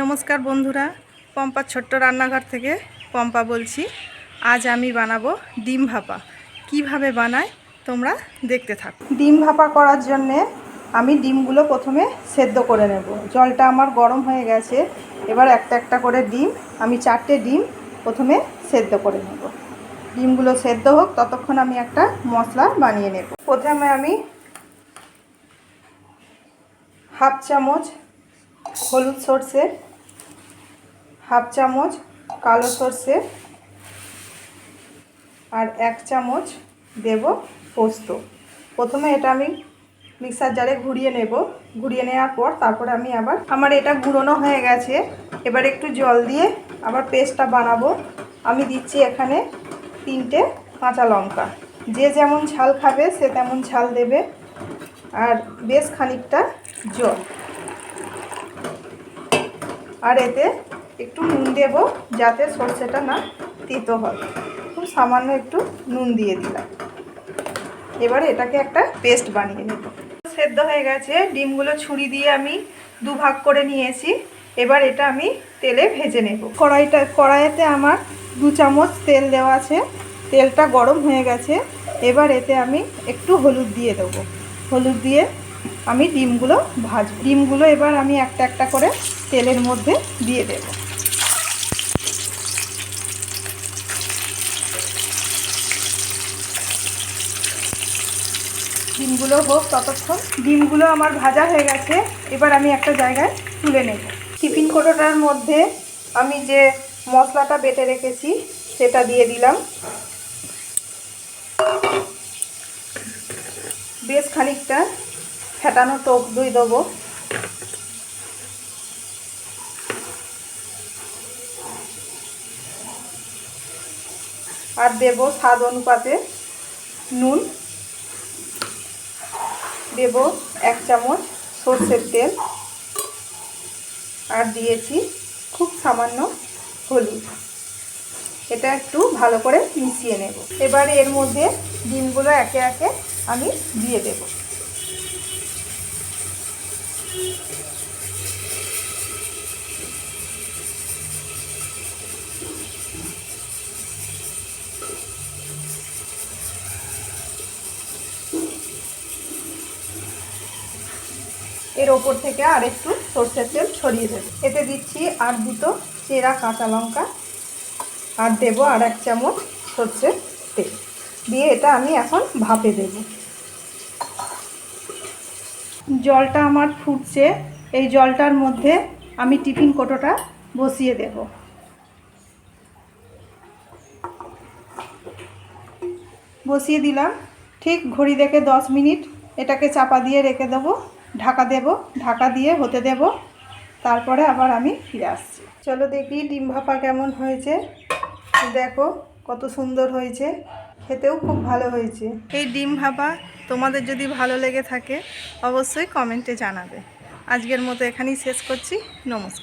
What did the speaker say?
নমস্কার বন্ধুরা, পম্পার ছোট্ট রান্নাঘর থেকে পম্পা বলছি। আজ আমি বানাবো ডিম ভাপা। কীভাবে বানাই তোমরা দেখতে থাকো। ডিম ভাপা করার জন্যে আমি ডিমগুলো প্রথমে সেদ্ধ করে নেব। জলটা আমার গরম হয়ে গেছে। এবার একটা একটা করে ডিম, আমি চারটে ডিম প্রথমে সেদ্ধ করে নেব। ডিমগুলো সেদ্ধ হোক, ততক্ষণ আমি একটা মশলা বানিয়ে নেব। প্রথমে আমি হাফ চামচ হলুদ সর্ষে, হাফ চামচ কালো সর্ষে আর এক চামচ দেব পোস্ত। প্রথমে এটা আমি মিক্সার জারে ঘুরিয়ে নেব। ঘুরিয়ে নেওয়ার পর তারপরে আমি আবার, আমার এটা গুঁড়োনো হয়ে গেছে। এবার একটু জল দিয়ে আবার পেস্টটা বানাবো। আমি দিচ্ছি এখানে তিনটে কাঁচা লঙ্কা। যে যেমন ঝাল খাবে সে তেমন ঝাল দেবে। আর বেশ খানিকটা জল। আর এতে একটু নুন দেব যাতে সর্ষেটা না তিতো হয়। খুব সামান্য একটু নুন দিয়ে দিলাম। এবারে এটাকে একটা পেস্ট বানিয়ে নেব। সেদ্ধ হয়ে গেছে, ডিমগুলো ছুরি দিয়ে আমি দু ভাগ করে নিয়েছি। এবার এটা আমি তেলে ভেজে নেব। কড়াইটা, কড়াইতে আমার দু চামচ তেল দেওয়া আছে। তেলটা গরম হয়ে গেছে। এবার এতে আমি একটু হলুদ দিয়ে দেবো। হলুদ দিয়ে আমি ডিমগুলো ভাজ, ডিমগুলো এবার আমি একটা একটা করে তেলের মধ্যে দিয়ে দেব। ডিমগুলো হোক ততক্ষণ, ডিমগুলো আমার ভাজা হয়ে গেছে, এবার আমি একটা জায়গায় তুলে নেব। টিফিন কোটোটার মধ্যে আমি যে মশলাটা বেটে রেখেছি, সেটা দিয়ে দিলাম। বেশ খানিকটা ফেটানো টক দই দেবো। আর দেব স্বাদ অনুপাতে নুন। দেব এক চামচ সর্ষের তেল। আর দিয়েছি খুব সামান্য হলুদ। এটা একটু ভালো করে মিশিয়ে নেব। এবার এর মধ্যে ডিমগুলো একে একে আমি দিয়ে দেব। এর ওপর থেকে আর একটু সর্ষের তেল ছড়িয়ে দেব। এতে দিচ্ছি আর দুটো চেরা কাঁচা লঙ্কা আর দেব আর এক চামচ সর্ষের তেল। দিয়ে এটা আমি এখন ভাপে দেব। জলটা আমার ফুটছে, এই জলটার মধ্যে আমি টিফিন কোটোটা বসিয়ে দেব। বসিয়ে দিলাম। ঠিক ঘড়ি দেখে দশ মিনিট এটাকে চাপা দিয়ে রেখে দেবো, ঢাকা দেব, ঢাকা দিয়ে হতে দেব। তারপরে আবার আমি ফিরে আসছি। চলো দেখি ডিম ভাপা কেমন হয়েছে। দেখো কত সুন্দর হয়েছে। খেতেও খুব ভালো হয়েছে। এই ডিম ভাপা তোমাদের যদি ভালো লেগে থাকে অবশ্যই কমেন্টে জানাবে। আজকের মতো এখানেই শেষ করছি। নমস্কার।